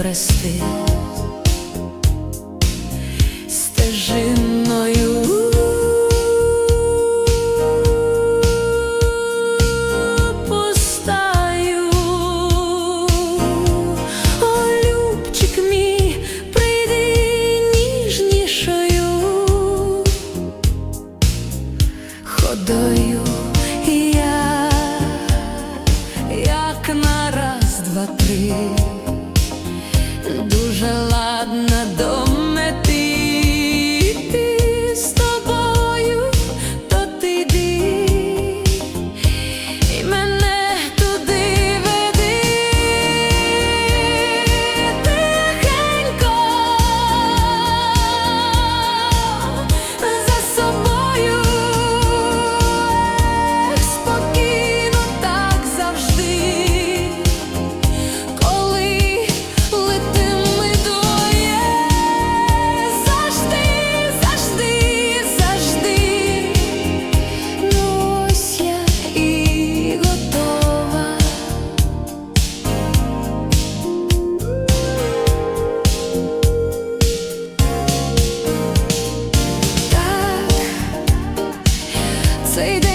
брести стежиною. Постаю, о, любчик мій, прийди ходою я, як на раз, два, три. could be Say that